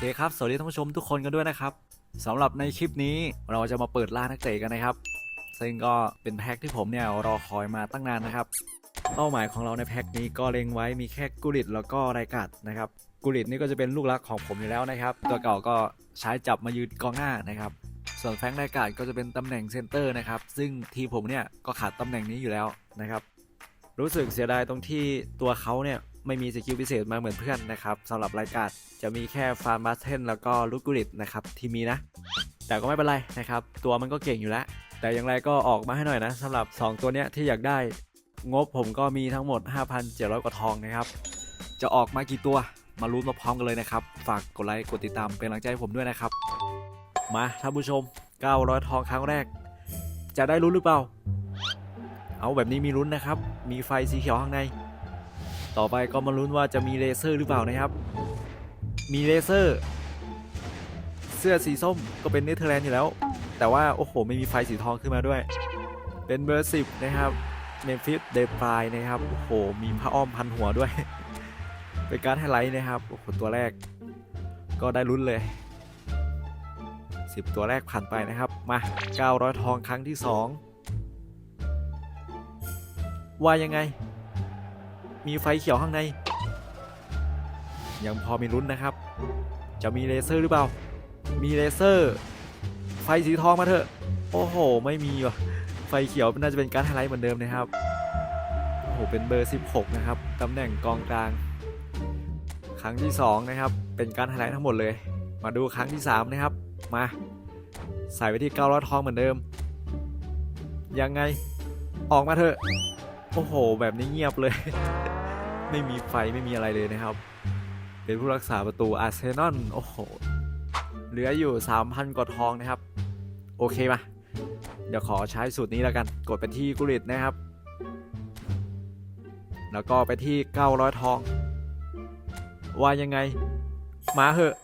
เคครับ สวัสดีท่านผู้ชมทุกคนกันด้วยนะครับสำหรับในคลิปนี้เราจะมาเปิดล่านักเตะกันนะครับ ซึ่งก็เป็นแพ็คที่ผมเนี่ยรอคอยมาตั้งนานนะครับเป้าหมายของเราในแพ็คนี้ก็เล็งไว้มีแค่กุลิตแล้วก็ไรกัดนะครับกุลิตนี่ก็จะเป็นลูกรักของผมอยู่แล้วนะครับ ตัวเก่าก็ใช้จับมายืนกองหน้านะครับ ส่วนแฟงไรกัดก็จะเป็นตำแหน่งเซนเตอร์นะครับ ซึ่งทีผมเนี่ยก็ขาดตำแหน่งนี้อยู่แล้วนะครับ รู้สึกเสียดายตรงที่ตัวเขาเนี่ย ไม่มีสกิลพิเศษมาเหมือนเพื่อนนะครับสำหรับรายการจะมีแค่ฟาร์มาสเทนแล้วก็ลูกุลิตนะครับที่มีนะ แต่ก็ไม่เป็นไรนะครับ ตัวมันก็เก่งอยู่แล้ว แต่อย่างไรก็ออกมาให้หน่อยนะสำหรับ 2 ตัวเนี้ยที่อยากได้งบผมก็มีทั้งหมด 5,700 กว่าทองนะครับ จะออกมากี่ตัวมาลุ้นมาพร้อมกันเลยนะครับ ฝากกดไลค์กดติดตามเป็นกำลังใจให้ผมด้วยนะครับ มาท่านผู้ชม 900 ทองครั้งแรก จะได้ลุ้นหรือเปล่า เอาแบบนี้มีลุ้นนะครับ มีไฟสีเขียวข้างใน ต่อไปก็มาลุ้นว่าจะมีเลเซอร์หรือเปล่านะครับ มีเลเซอร์ เสื้อสีส้มก็เป็นเนเธอร์แลนด์อยู่แล้ว แต่ว่าโอ้โห ไม่มีไฟสีทองขึ้นมาด้วย เป็นเบอร์สิบนะครับเมมฟิสเดฟายนะครับ โอ้โห มีผ้าอ้อมพันหัวด้วย เป็นการไฮไลท์นะครับ โอ้โห ตัวแรก ก็ได้ลุ้นเลย 10 ตัวแรกผ่านไปนะครับ มา 900 ทองครั้งที่ 2 ว่ายังไง มีไฟเขียวข้างใน ยังพอมีลุ้นนะครับ จะมีเลเซอร์หรือเปล่า มีเลเซอร์ ไฟสีทองมาเถอะ โอ้โห ไม่มีว่ะ ไฟเขียวน่าจะเป็นการไฮไลท์เหมือนเดิมนะครับ โอ้โห เป็นเบอร์ 16 นะครับ ตำแหน่งกองกลาง ครั้งที่ 2 นะครับ เป็นการไฮไลท์ทั้งหมดเลย มาดูครั้งที่ 3 นะครับ มา ใส่ไปที่900ทองเหมือนเดิม ยังไง ออกมาเถอะ โอ้โห แบบนี้เงียบเลย ไม่มีไฟไม่มีอะไรเลยนะครับ เป็นผู้รักษาประตูอาร์เซนอลโอ้โห เหลืออยู่ 3,000กว่าทองนะครับ โอเคปะเดี๋ยวขอใช้สูตรนี้แล้วกัน กดไปที่กุลิตนะครับ แล้วก็ไปที่ 900 ทอง ว่ายังไง มาเหอะ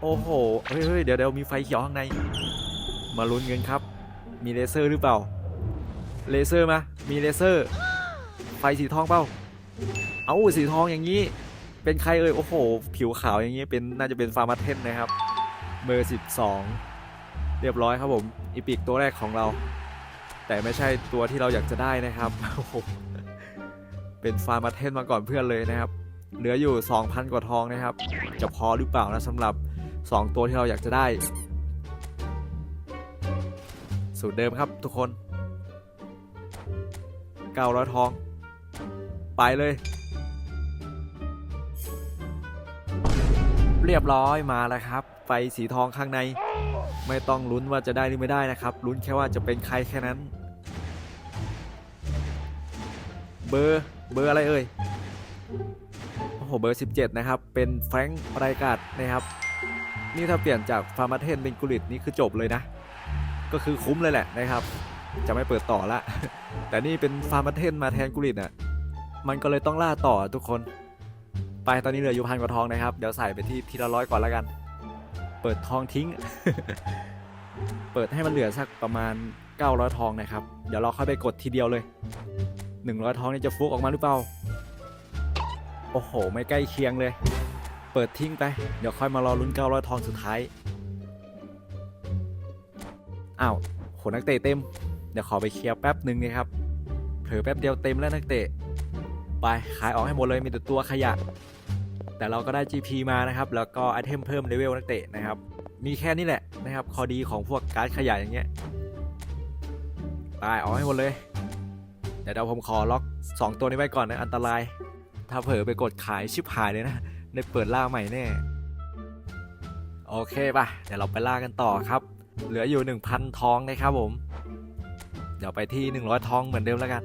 โอ้โห เฮ้ยเฮ้ยเดี๋ยวเดี๋ยวมีไฟเขียวข้างใน มาลุ้นเงินครับ มีเลเซอร์หรือเปล่า เลเซอร์มา มีเลเซอร์ ไฟสีทองเปล่า เอาสีทองอย่างนี้ เป็นใครเอ่ย โอ้โห ผิวขาวอย่างนี้เป็นน่าจะเป็นฟาร์มาเทนนะครับ เบอร์ 12 เรียบร้อยครับผม อีพิกตัวแรกของเรา แต่ไม่ใช่ตัวที่เราอยากจะได้นะครับโอ้โหเป็นฟาร์มาเทนมาก่อนเพื่อนเลยนะครับ เหลืออยู่ 2,000 กว่าทองนะครับ จะพอหรือเปล่านะสำหรับ 2 ตัวที่เราอยากจะได้ สูตรเดิมครับทุกคน 900 ทอง ไปเลย เรียบร้อยมาแล้วครับ ไฟสีทองข้างใน ไม่ต้องลุ้นว่าจะได้หรือไม่ได้นะครับ ลุ้นแค่ว่าจะเป็นใครแค่นั้น เบอร์เบอร์อะไรเอ่ยโอ้โหเบอร์ 17 นะครับ เป็นแฟรงค์ไรกาดนะครับ นี่ถ้าเปลี่ยนจากฟาร์มาเทนเป็นกุลิตนี่คือจบเลยนะ ก็คือคุ้มเลยแหละนะครับ จะไม่เปิดต่อละ แต่นี่เป็นฟาร์มเทนมาแทนกุลิตอะมันก็เลยต้องล่าต่อทุกคน ไปตอนนี้เหลืออยู่พันกว่าทองนะครับ เดี๋ยวใส่ไปที่ทีละร้อยก่อนแล้วกัน เปิดทองทิ้ง เปิดให้มันเหลือสักประมาณ 900 ทองนะครับ เดี๋ยวเราค่อยไปกดทีเดียวเลย 100 ทองนี่จะฟุกออกมาหรือเปล่า โอ้โห ไม่ใกล้เคียงเลย เปิดทิ้งไป เดี๋ยวค่อยมารอลุ้น 900 ทองสุดท้าย อ้าวโหนักเตะเต็ม เดี๋ยวขอไปเคลียร์แป๊บหนึ่งนะครับเผลอแป๊บเดียวเต็มแล้วนักเตะ ไปขายออกให้หมดเลยมีแต่ตัวขยะ แต่เราก็ได้ GP มานะครับ แล้วก็ไอเทมเพิ่มเลเวลนักเตะนะครับ มีแค่นี้แหละนะครับข้อดีของพวกการ์ดขยะอย่างเงี้ยไปออกให้หมดเลยเดี๋ยวเราผมขอล็อก 2 ตัวนี้ไว้ก่อนนะอันตราย ถ้าเผลอไปกดขายชิบหายเลยนะได้เปิดล่าใหม่แน่โอเคป่ะเดี๋ยวเราไปล่ากันต่อครับ เหลืออยู่ 1,000 ทองนะครับผม เดี๋ยวไปที่ 100 ทองเหมือนเดิมแล้วกัน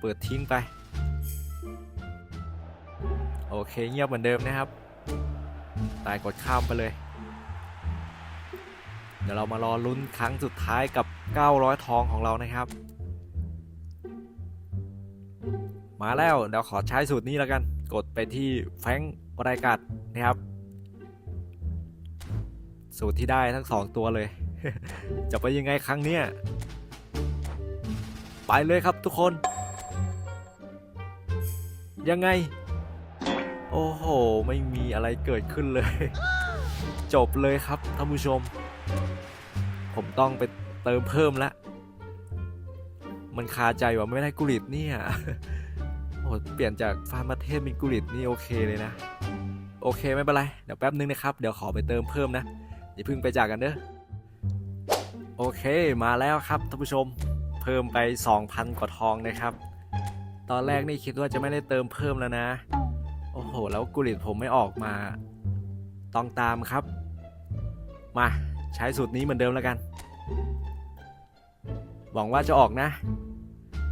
เปิดทิ้งไป โอเคเงียบเหมือนเดิมนะครับ ตายกดข้ามไปเลย เดี๋ยวเรามารอลุ้นครั้งสุดท้ายกับ 900 ทองของเรานะครับ มาแล้วเดี๋ยวขอใช้สูตรนี้แล้วกัน กดไปที่แฟงค์รายกัดนะครับสูตรที่ได้ทั้ง2ตัวเลย จะไปยังไงครั้งเนี้ย ไปเลยครับทุกคน ยังไง โอ้โห ไม่มีอะไรเกิดขึ้นเลย จบเลยครับท่านผู้ชม ผมต้องไปเติมเพิ่มละ มันคาใจว่าไม่ได้กุลิตเนี่ยโอ้โหเปลี่ยนจากฟาร์มประเทศเป็นกุลิตนี่โอเคเลยนะ โอเคไม่เป็นไร เดี๋ยวแป๊บนึงนะครับ เดี๋ยวขอไปเติมเพิ่มนะอย่าเพิ่งไปจากกันเด้อโอเคมาแล้วครับท่านผู้ชม เพิ่มไป 2,000 กว่าทองนะครับ ตอนแรกนี่คิดว่าจะไม่ได้เติมเพิ่มแล้วนะ โอ้โห แล้วกุลิตผมไม่ออกมา ต้องตามครับ มาใช้สูตรนี้เหมือนเดิมแล้วกัน หวังว่าจะออกนะ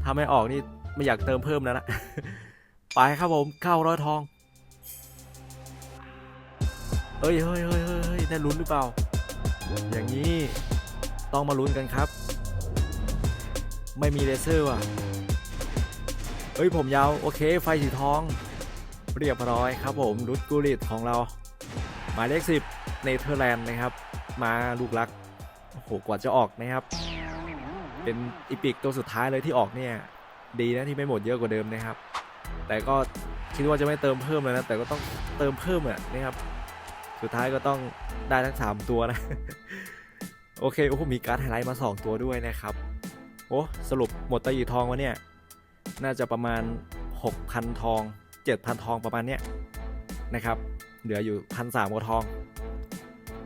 ถ้าไม่ออกนี่ไม่อยากเติมเพิ่มแล้วนะ ไปครับผม900ทองเฮ้ยเฮ้ยเฮ้ยเฮ้ยเฮ้ยได้ลุ้นหรือเปล่า อย่างนี้ต้องมาลุ้นกันครับ ไม่มีเลเซอร์ว่ะเฮ้ยผมยาว โอเค ไฟสีทอง เรียบร้อยครับผมรุดกูริตของเรา หมายเลขสิบเนเธอร์แลนด์นะครับ มาลูกรัก โอ้โห กว่าจะออกนะครับ เป็นอีพิกตัวสุดท้ายเลยที่ออกเนี่ย ดีนะที่ไม่หมดเยอะกว่าเดิมนะครับ แต่ก็คิดว่าจะไม่เติมเพิ่มเลยนะ แต่ก็ต้องเติมเพิ่มอะนะครับ สุดท้ายก็ต้องได้ทั้ง 3 ตัวนะ โอเค โอ้โหมีการ์ดไฮไลท์มา 2 ตัวด้วยนะครับ โอ้สรุปหมดตะยีทองวะเนี่ย น่าจะประมาณ 6,000 ทอง 7,000 ทองประมาณเนี้ยนะครับ เหลืออยู่พันสามกว่าทอง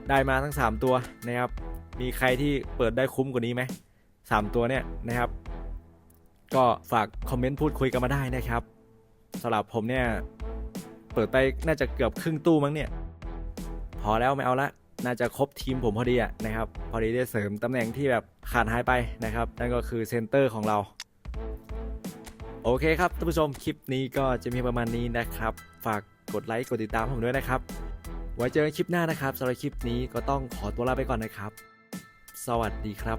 ได้มาทั้ง 3 ตัวนะครับ มีใครที่เปิดได้คุ้มกว่านี้ไหมสามตัวเนี่ยนะครับ ก็ฝากคอมเมนต์พูดคุยกันมาได้นะครับสำหรับผมเนี่ย เปิดไปน่าจะเกือบครึ่งตู้มั้งเนี่ย พอแล้วไม่เอาละ น่าจะครบทีมผมพอดีอะนะครับ พอดีได้เสริมตำแหน่งที่แบบขาดหายไปนะครับ นั่นก็คือเซนเตอร์ของเรา โอเคครับท่านผู้ชมคลิปนี้ก็จะมีประมาณนี้นะครับ ฝากกดไลค์กดติดตามผมด้วยนะครับ ไว้เจอกันคลิปหน้านะครับสำหรับคลิปนี้ก็ต้องขอตัวลาไปก่อนนะครับ สวัสดีครับ